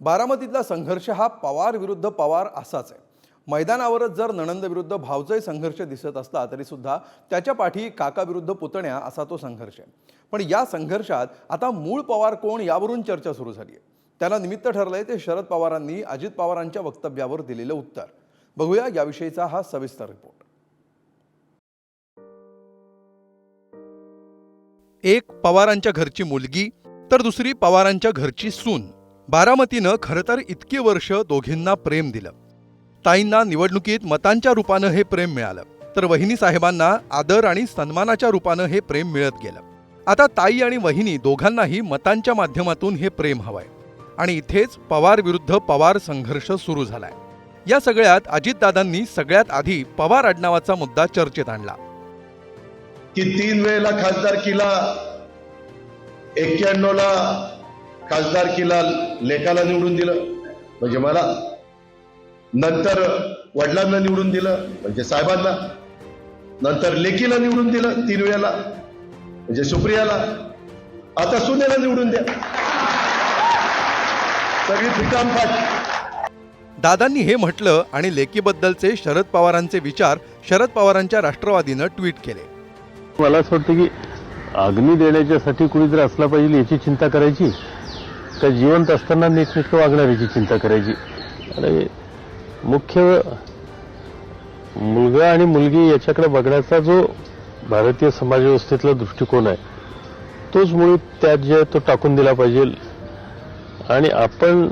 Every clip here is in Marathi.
बारामतीतला संघर्ष हा पवार विरुद्ध पवार असाच आहे. मैदानावरच जर नणंद विरुद्ध भावजय संघर्ष दिसत असला तरी सुद्धा त्याच्या पाठी काका विरुद्ध पुतण्या असा तो संघर्ष आहे. पण या संघर्षात आता मूळ पवार कोण यावरून चर्चा सुरू झाली आहे. त्याला निमित्त ठरलंय ते शरद पवारांनी अजित पवारांच्या वक्तव्यावर दिलेलं उत्तर. बघूया याविषयीचा हा सविस्तर रिपोर्ट. एक पवारांच्या घरची मुलगी तर दुसरी पवारांच्या घरची सून. बारामतीनं खरं तर इतकी वर्ष दोघींना प्रेम दिलं. ताईंना निवडणुकीत मतांच्या रूपानं हे प्रेम मिळालं. तर वहिनी साहेबांना आदर आणि सन्मानाच्या रूपानं हे प्रेम मिळत गेलं. आता ताई आणि वहिनी दोघांनाही मतांच्या माध्यमातून हे प्रेम हवंय. आणि इथेच पवार विरुद्ध पवार संघर्ष सुरू झालाय. या सगळ्यात अजितदादांनी सगळ्यात आधी पवार आडनावाचा मुद्दा चर्चेत आणला. की तीन वेळेला खासदारकीला एक्क्याण्णव ला खासदारकीला लेखाला निवडून दिलं. म्हणजे मला नंतर वडिलांना निवडून दिलं म्हणजे साहेबांना. नंतर लेकीला निवडून दिलं तीन वेळेला. म्हणजे सुप्रियाला. आता सुनेला निवडून द्या. सगळी फिटामफाट दादांनी हे म्हटलं आणि लेकीबद्दलचे शरद पवारांचे विचार शरद पवारांच्या राष्ट्रवादीनं ट्विट केले. मला असं वाटतं की अग्नी देण्याच्यासाठी कुणीतरी असला पाहिजे याची चिंता करायची. का जिवंत असताना नीटनेटकं वागणारीची चिंता करायची. आणि मुख्य मुलगा आणि मुलगी याच्याकडे बघण्याचा जो भारतीय समाजव्यवस्थेतला दृष्टिकोन आहे तोच मुळी त्यात जे तो टाकून दिला पाहिजे. आणि आपण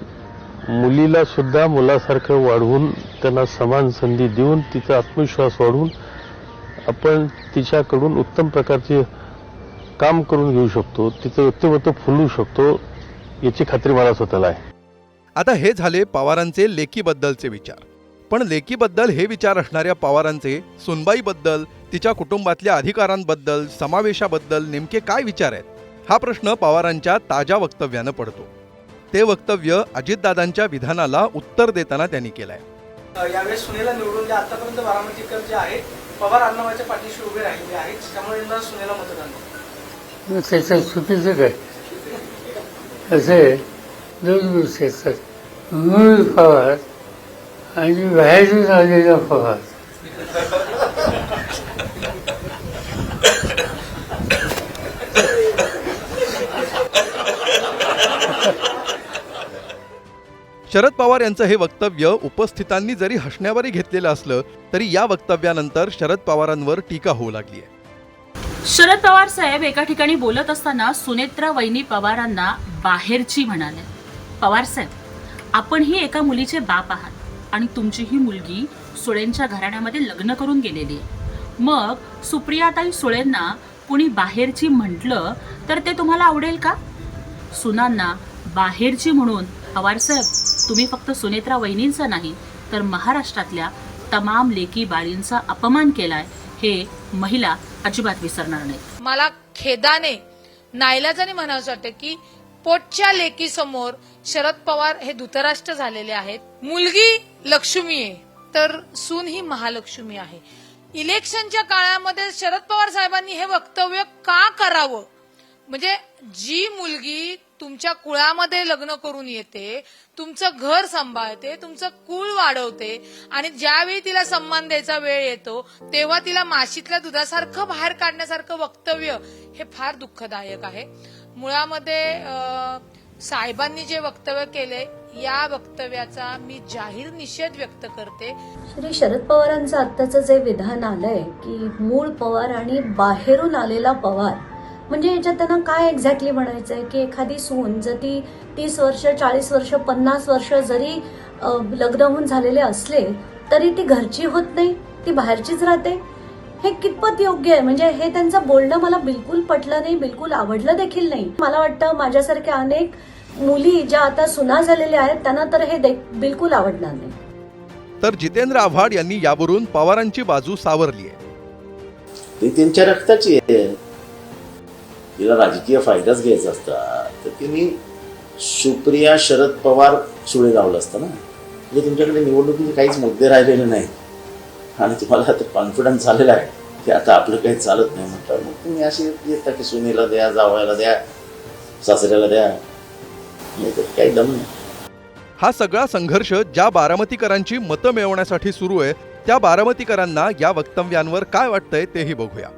मुलीला सुद्धा मुलासारखं वाढवून त्यांना समान संधी देऊन तिचा आत्मविश्वास वाढवून आपण तिच्याकडून उत्तम प्रकारचे काम करून घेऊ शकतो तिचं व्यक्तिमत्व फुलवू शकतो. याची खात्री मला स्वतःला आहे. आता हे झाले पवारांचे लेकीबद्दलचे विचार. पण लेकीबद्दल हे विचार असणाऱ्या पवारांचे सुनबाईबद्दल तिच्या कुटुंबातल्या अधिकारांबद्दल समावेशाबद्दल नेमके काय विचार आहेत? हा प्रश्न पवारांच्या ताज्या वक्तव्यानं पडतो. ते वक्तव्य अजितदादांच्या विधानाला उत्तर देताना त्यांनी केलंय. यावेळेस सुनेला निवडून द्या. आतापर्यंत बारामतीकर जे आहेत पवार आडनावाच्या पाठीशी उभे राहिलेले आहेत. त्यामुळे सुनेला मतदान चुकीचं काय? असे दोन गोष्टी असतात मूळ पवार आणि बाहेरून आलेला पवार शरद पवार यांचं हे वक्तव्य उपस्थितांनी जरी हसण्यावरही घेतलेलं असलं तरी या वक्तव्यानंतर शरद पवारांवर टीका होऊ लागली आहे. शरद पवार साहेब एका ठिकाणी बोलत असताना सुनेत्रा वैनी पवारांना बाहेरची म्हणाले पवार साहेब आपणही एका मुलीचे बाप आहात आणि तुमची ही मुलगी सुळेंच्या घराण्यामध्ये लग्न करून गेलेली आहे. मग सुप्रियाताई सुळेंना कुणी बाहेरची म्हटलं तर ते तुम्हाला आवडेल का? सुनांना बाहेरची म्हणून पवारसाहेब तुम्ही फक्त सुनेत्रा वहिनींचा नाही तर महाराष्ट्रातल्या तमाम लेकी बाळींचा अपमान केलाय हे महिला अजिबात विसरणार नाहीत. मला खेदाने नाईलाजाने म्हणावं वाटतं की पोटच्या लेकीसमोर शरद पवार हे धृतराष्ट्र झालेले आहेत. मुलगी लक्ष्मी आहे तर सून ही महालक्ष्मी आहे. इलेक्शनच्या काळामध्ये शरद पवार साहेबांनी हे वक्तव्य का करावं? म्हणजे जी मुलगी तुमच्या कुळामध्ये लग्न करून येते तुमचं घर सांभाळते तुमचं कुळ वाढवते आणि ज्यावेळी तिला सन्मान द्यायचा वेळ येतो तेव्हा तिला माशीतल्या दुधासारखं बाहेर काढण्यासारखं वक्तव्य हे फार दुःखदायक आहे. मुळामध्ये साहेबांनी जे वक्तव्य केले या वक्तव्याचा मी जाहीर निषेध व्यक्त करते. श्री शरद पवारांचं आत्ताचं जे विधान आलंय की मूळ पवार आणि बाहेरून आलेला पवार म्हणजे याच्यात त्यांना काय एक्झॅक्टली म्हणायचं आहे की एखादी सून जर ती तीस वर्ष चाळीस वर्ष पन्नास वर्ष जरी लग्न होऊन झालेले असले तरी ती घरची होत नाही ती बाहेरचीच राहते. हे कितपत योग्य आहे? म्हणजे हे त्यांचं बोलणं मला बिलकुल पटलं नाही बिलकुल आवडलं देखील नाही. मला वाटतं माझ्यासारख्या अनेक मुली ज्या आता सुना झालेल्या आहेत त्यांना तर हे बिलकुल आवडणार नाही. तर जितेंद्र आव्हाड यांनी यावरून पवारांची बाजू सावरली आहे. ती त्यांच्या रक्ताची आहे. तिला राजकीय फायदाच घ्यायचा असता. तर तिने सुप्रिया शरद पवार सुळे लावलं असतं ना. म्हणजे तुमच्याकडे निवडणुकीचे काहीच मुद्दे राहिलेले नाहीत. आणि तुम्हाला आता कॉन्फिडन्स झालेला आहे की आता आपलं काही चालत नाही म्हटलं मग तुम्ही असे येता की सुनेला द्या जावयाला द्या सासऱ्याला द्या. काही दम नाही. हा सगळा संघर्ष ज्या बारामतीकरांची मतं मिळवण्यासाठी सुरू आहे त्या बारामतीकरांना या वक्तव्यांवर काय वाटतंय तेही बघूया.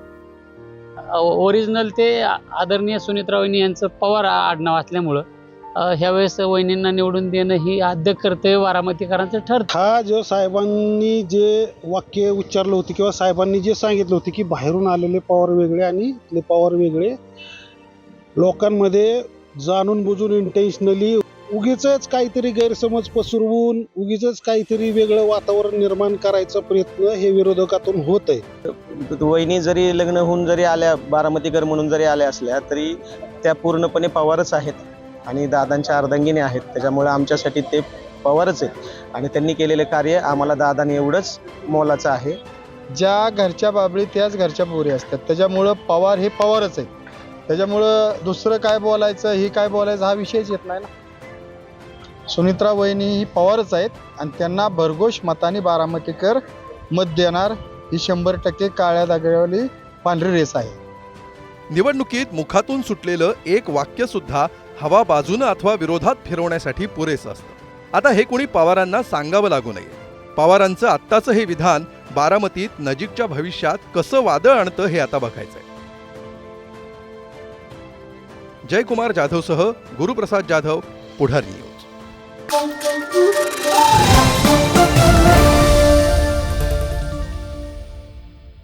ओरिजिनल ते आदरणीय सुनीत्रा वहिनी यांचं पवार आडनाव असल्यामुळं ह्यावेळेस वहिनींना निवडून देणं ही आद्य कर्तव्य बारामतीकरांचं ठरतं. हा जो साहेबांनी जे वाक्य उच्चारलं होते किंवा साहेबांनी जे सांगितलं होते की बाहेरून आलेले पॉवर वेगळे आणि इथले पॉवर वेगळे लोकांमध्ये जाणून बुजून इंटेन्शनली उगीच काहीतरी गैरसमज पसरवून उगीच काहीतरी वेगळं वातावरण निर्माण करायचा प्रयत्न हे विरोधकातून होत आहे वहिनी जरी लग्न होऊन जरी आल्या बारामतीकर म्हणून जरी आल्या असल्या तरी त्या पूर्णपणे पवारच आहेत. आणि दादांच्या अर्धांगिनी आहेत. त्याच्यामुळे आमच्यासाठी ते पवारच आहेत. आणि त्यांनी केलेले कार्य आम्हाला दादाने एवढंच मोलाचं आहे. ज्या घरच्या बाबळी त्याच घरच्या पोरी असतात. त्याच्यामुळं पवार हे पवारच आहेत. त्याच्यामुळं दुसरं काय बोलायचं ही काय बोलायचं हा विषयच येत नाही ना. सुनित्रा वहिनी ही पवारच आहेत आणि त्यांना भरघोष मताने बारामतीकर मत देणार ही शंभर टक्के काळ्या दागड्यावाली पांढरी रेस आहे. निवडणुकीत मुखातून सुटलेलं एक वाक्य सुद्धा हवा बाजूनं अथवा विरोधात फिरवण्यासाठी पुरेसं असतं. आता हे कोणी पवारांना सांगावं लागू नये. पवारांचं आत्ताचं हे विधान बारामतीत नजीकच्या भविष्यात कसं वादळ आणतं हे आता बघायचंय. जयकुमार जाधवसह गुरुप्रसाद जाधव पुढारी न्यूज.